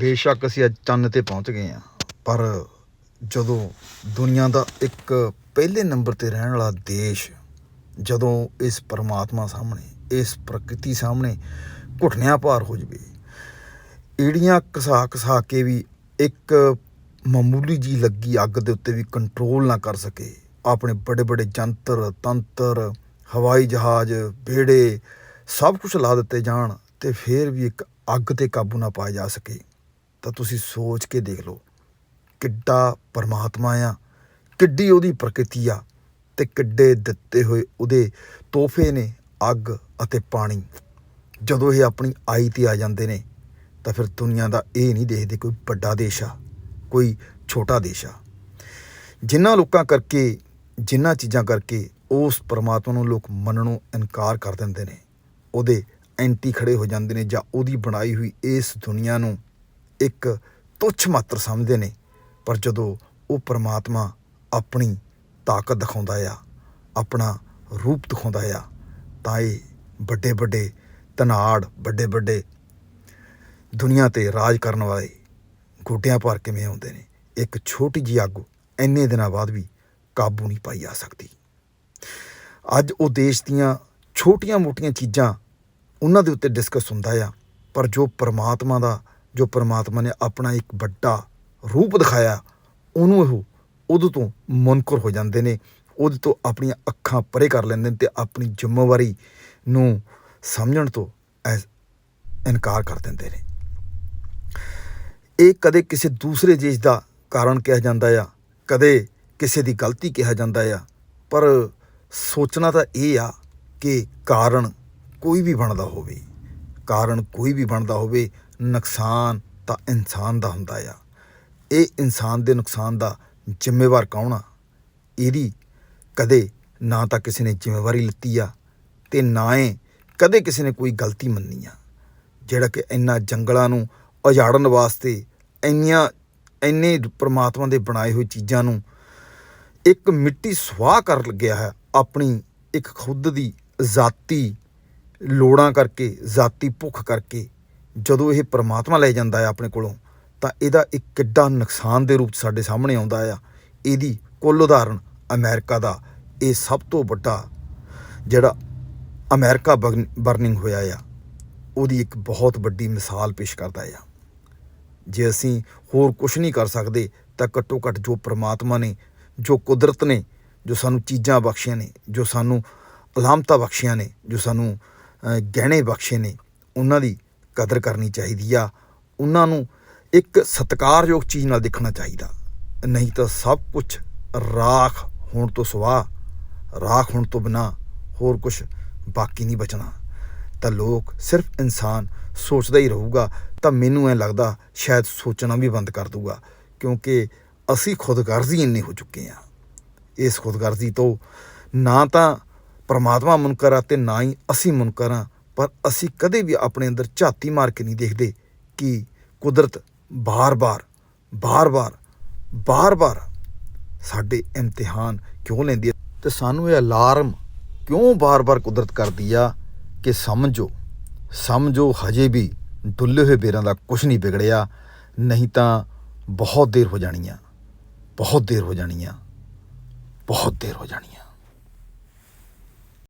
ਬੇਸ਼ੱਕ ਅਸੀਂ ਅੱਜ ਚੰਨ ਤੇ ਪਹੁੰਚ ਗਏ ਹਾਂ, ਪਰ ਜਦੋਂ ਦੁਨੀਆ ਦਾ ਇੱਕ ਪਹਿਲੇ ਨੰਬਰ ਤੇ ਰਹਿਣ ਵਾਲਾ ਦੇਸ਼ ਜਦੋਂ ਇਸ ਪਰਮਾਤਮਾ ਸਾਹਮਣੇ, ਇਸ ਪ੍ਰਕਿਰਤੀ ਸਾਹਮਣੇ ਘੁਟਨਿਆਂ ਭਾਰ ਹੋ ਜਵੇ, ਏੜੀਆਂ ਘਸਾ ਘਸਾ ਕੇ ਵੀ ਇੱਕ ਮਾਮੂਲੀ ਜੀ ਲੱਗੀ ਅੱਗ ਦੇ ਉੱਤੇ ਵੀ ਕੰਟਰੋਲ ਨਾ ਕਰ ਸਕੇ, ਆਪਣੇ ਬੜੇ ਬੜੇ ਜੰਤਰ, ਤੰਤਰ, ਹਵਾਈ ਜਹਾਜ਼ ਬੇੜੇ ਸਭ ਕੁਝ ਲਾ ਦਿੱਤੇ ਜਾਣ ਤੇ ਫਿਰ ਵੀ ਇੱਕ ਅੱਗ ਤੇ ਕਾਬੂ ਨਾ ਪਾਇਆ ਜਾ ਸਕੇ। ਤਾਂ ਤੁਸੀਂ ਸੋਚ ਕੇ ਦੇਖ ਲਓ ਕਿੱਡਾ ਪਰਮਾਤਮਾ ਆ, ਕਿੱਡੀ ਉਹਦੀ ਪ੍ਰਕਿਰਤੀ ਆ ਤੇ ਕਿੱਡੇ ਦਿੱਤੇ ਹੋਏ ਉਹਦੇ ਤੋਹਫੇ ਨੇ ਅੱਗ ਅਤੇ ਪਾਣੀ। ਜਦੋਂ ਇਹ ਆਪਣੀ ਆਈ ਤੇ ਆ ਜਾਂਦੇ ਨੇ, ਤਾਂ ਫਿਰ ਦੁਨੀਆ ਦਾ ਇਹ ਨਹੀਂ ਦੇਖਦੇ ਕੋਈ ਵੱਡਾ ਦੇਸ਼ ਆ, ਕੋਈ ਛੋਟਾ ਦੇਸ਼ ਆ। ਜਿਨ੍ਹਾਂ ਲੋਕਾਂ ਕਰਕੇ ਜਿਨ੍ਹਾਂ ਚੀਜ਼ਾਂ ਕਰਕੇ ਉਸ ਪਰਮਾਤਮਾ ਨੂੰ ਲੋਕ ਮੰਨਣੋਂ ਇਨਕਾਰ ਕਰ ਦਿੰਦੇ ਨੇ, ਉਹਦੇ ਐਂਟੀ ਖੜੇ ਹੋ ਜਾਂਦੇ ਨੇ ਜਾਂ ਉਹਦੀ ਬਣਾਈ ਹੋਈ ਇਸ ਦੁਨੀਆ ਨੂੰ ਇੱਕ ਤੁੱਛ ਮਾਤਰ ਸਮਝਦੇ ਨੇ, ਪਰ ਜਦੋਂ ਉਹ ਪਰਮਾਤਮਾ ਆਪਣੀ ਤਾਕਤ ਦਿਖਾਉਂਦਾ ਆ, ਆਪਣਾ ਰੂਪ ਦਿਖਾਉਂਦਾ ਆ, ਤਾਂ ਇਹ ਵੱਡੇ ਵੱਡੇ ਤਨਾੜ ਵੱਡੇ ਵੱਡੇ ਦੁਨੀਆ ਤੇ ਰਾਜ ਕਰਨ ਵਾਲੇ ਗੋਡਿਆਂ ਭਰ ਕਿਵੇਂ ਆਉਂਦੇ ਨੇ, ਇੱਕ ਛੋਟੀ ਜਿਹੀ ਆਗੂ ਇੰਨੇ ਦਿਨਾਂ ਬਾਅਦ ਵੀ ਕਾਬੂ ਨਹੀਂ ਪਾਈ ਜਾ ਸਕਦੀ। ਅੱਜ ਉਹ ਦੇਸ਼ ਦੀਆਂ ਛੋਟੀਆਂ-ਮੋਟੀਆਂ ਚੀਜ਼ਾਂ ਉਹਨਾਂ ਦੇ ਉੱਤੇ ਡਿਸਕਸ ਹੁੰਦਾ ਆ, ਪਰ ਜੋ ਪਰਮਾਤਮਾ ਦਾ ਜੋ ਪਰਮਾਤਮਾ ਨੇ ਆਪਣਾ ਇੱਕ ਵੱਡਾ ਰੂਪ ਦਿਖਾਇਆ, ਉਹਨੂੰ ਉਹ ਉਹਦੇ ਤੋਂ ਮੁਨਕਰ ਹੋ ਜਾਂਦੇ ਨੇ, ਉਹਦੇ ਤੋਂ ਆਪਣੀਆਂ ਅੱਖਾਂ ਪਰੇ ਕਰ ਲੈਂਦੇ ਨੇ ਤੇ ਆਪਣੀ ਜ਼ਿੰਮੇਵਾਰੀ ਨੂੰ ਸਮਝਣ ਤੋਂ ਐ- ਇਨਕਾਰ ਕਰ ਦਿੰਦੇ ਨੇ। ਇਹ ਕਦੇ ਕਿਸੇ ਦੂਸਰੇ ਦੇਸ਼ ਦਾ ਕਾਰਨ ਕਿਹਾ ਜਾਂਦਾ ਆ, ਕਦੇ ਕਿਸੇ ਦੀ ਗਲਤੀ ਕਿਹਾ ਜਾਂਦਾ ਆ, ਪਰ ਸੋਚਣਾ ਤਾਂ ਇਹ ਆ ਕਿ ਕਾਰਨ ਕੋਈ ਵੀ ਬਣਦਾ ਹੋਵੇ, ਕਾਰਨ ਕੋਈ ਵੀ ਬਣਦਾ ਹੋਵੇ ਨੁਕਸਾਨ ਤਾਂ ਇਨਸਾਨ ਦਾ ਹੁੰਦਾ ਆ। ਇਹ ਇਨਸਾਨ ਦੇ ਨੁਕਸਾਨ ਦਾ ਜ਼ਿੰਮੇਵਾਰ ਕੌਣ ਆ? ਇਹਦੀ ਕਦੇ ਨਾ ਤਾਂ ਕਿਸੇ ਨੇ ਜ਼ਿੰਮੇਵਾਰੀ ਲਿੱਤੀ ਆ ਤੇ ਨਾ ਹੀ ਕਦੇ ਕਿਸੇ ਨੇ ਕੋਈ ਗਲਤੀ ਮੰਨੀ ਆ। ਜਿਹੜਾ ਕਿ ਇੰਨਾ ਜੰਗਲਾਂ ਨੂੰ ਉਜਾੜਨ ਵਾਸਤੇ ਇੰਨੀਆਂ, ਇੰਨੇ ਪ੍ਰਮਾਤਮਾ ਦੇ ਬਣਾਏ ਹੋਏ ਚੀਜ਼ਾਂ ਨੂੰ ਇੱਕ ਮਿੱਟੀ ਸੁਆਹ ਕਰ ਲੱਗਿਆ ਹੈ। ਆਪਣੀ ਇੱਕ ਖੁਦ ਦੀ ਜ਼ਾਤੀ ਲੋੜਾਂ ਕਰਕੇ, ਜ਼ਾਤੀ ਭੁੱਖ ਕਰਕੇ ਜਦੋਂ ਇਹ ਪਰਮਾਤਮਾ ਲੈ ਜਾਂਦਾ ਹੈ ਆਪਣੇ ਕੋਲੋਂ, ਤਾਂ ਇਹਦਾ ਇੱਕ ਕਿੱਡਾ ਨੁਕਸਾਨ ਦੇ ਰੂਪ 'ਚ ਸਾਡੇ ਸਾਹਮਣੇ ਆਉਂਦਾ ਆ। ਇਹਦੀ ਕੁੱਲ ਉਦਾਹਰਣ ਅਮਰੀਕਾ ਦਾ, ਇਹ ਸਭ ਤੋਂ ਵੱਡਾ ਜਿਹੜਾ ਅਮਰੀਕਾ ਬਰਨਿੰਗ ਹੋਇਆ ਆ, ਉਹਦੀ ਇੱਕ ਬਹੁਤ ਵੱਡੀ ਮਿਸਾਲ ਪੇਸ਼ ਕਰਦਾ ਆ। ਜੇ ਅਸੀਂ ਹੋਰ ਕੁਝ ਨਹੀਂ ਕਰ ਸਕਦੇ, ਤਾਂ ਘੱਟੋ ਘੱਟ ਜੋ ਪ੍ਰਮਾਤਮਾ ਨੇ, ਜੋ ਕੁਦਰਤ ਨੇ, ਜੋ ਸਾਨੂੰ ਚੀਜ਼ਾਂ ਬਖਸ਼ੀਆਂ ਨੇ, ਜੋ ਸਾਨੂੰ ਅਲਾਮਤਾਂ ਬਖਸ਼ੀਆਂ ਨੇ, ਜੋ ਸਾਨੂੰ ਗਹਿਣੇ ਬਖਸ਼ੇ ਨੇ, ਉਹਨਾਂ ਦੀ ਕਦਰ ਕਰਨੀ ਚਾਹੀਦੀ ਆ। ਉਹਨਾਂ ਨੂੰ ਇੱਕ ਸਤਿਕਾਰਯੋਗ ਚੀਜ਼ ਨਾਲ ਦੇਖਣਾ ਚਾਹੀਦਾ। ਨਹੀਂ ਤਾਂ ਸਭ ਕੁਝ ਰਾਖ ਹੋਣ ਤੋਂ ਸਵਾਹ ਰਾਖ ਹੋਣ ਤੋਂ ਬਿਨਾ ਹੋਰ ਕੁਝ ਬਾਕੀ ਨਹੀਂ ਬਚਣਾ। ਤਾਂ ਲੋਕ ਸਿਰਫ ਇਨਸਾਨ ਸੋਚਦਾ ਹੀ ਰਹੂਗਾ, ਤਾਂ ਮੈਨੂੰ ਐ ਲੱਗਦਾ ਸ਼ਾਇਦ ਸੋਚਣਾ ਵੀ ਬੰਦ ਕਰ ਦੂਗਾ ਕਿਉਂਕਿ ਅਸੀਂ ਖੁਦਗਰਜ਼ੀ ਇੰਨੇ ਹੋ ਚੁੱਕੇ ਹਾਂ। ਇਸ ਖੁਦਗਰਜ਼ੀ ਤੋਂ ਨਾ ਤਾਂ ਪਰਮਾਤਮਾ ਮੁਨਕਰ ਆ ਤੇ ਨਾ ਹੀ ਅਸੀਂ ਮੁਨਕਰ ਆ ਪਰ ਅਸੀਂ ਕਦੇ ਵੀ ਆਪਣੇ ਅੰਦਰ ਝਾਤੀ ਮਾਰ ਕੇ ਨਹੀਂ ਦੇਖਦੇ ਕਿ ਕੁਦਰਤ ਬਾਰ-ਬਾਰ ਬਾਰ-ਬਾਰ ਬਾਰ-ਬਾਰ ਸਾਡੇ ਇਮਤਿਹਾਨ ਕਿਉਂ ਲੈਂਦੀ ਹੈ? ਤੇ ਸਾਨੂੰ ਇਹ ਅਲਾਰਮ ਕਿਉਂ ਬਾਰ-ਬਾਰ ਕੁਦਰਤ ਕਰਦੀ ਆ ਕਿ ਸਮਝੋ ਸਮਝੋ ਹਜੇ ਵੀ ਡੁੱਲੇ ਹੋਏ ਬੇਰਾਂ ਦਾ ਕੁਝ ਨਹੀਂ ਵਿਗੜਿਆ, ਨਹੀਂ ਤਾਂ ਬਹੁਤ ਦੇਰ ਹੋ ਜਾਣੀ ਆ, ਬਹੁਤ ਦੇਰ ਹੋ ਜਾਣੀ ਆ, ਬਹੁਤ ਦੇਰ ਹੋ ਜਾਣੀ ਆ।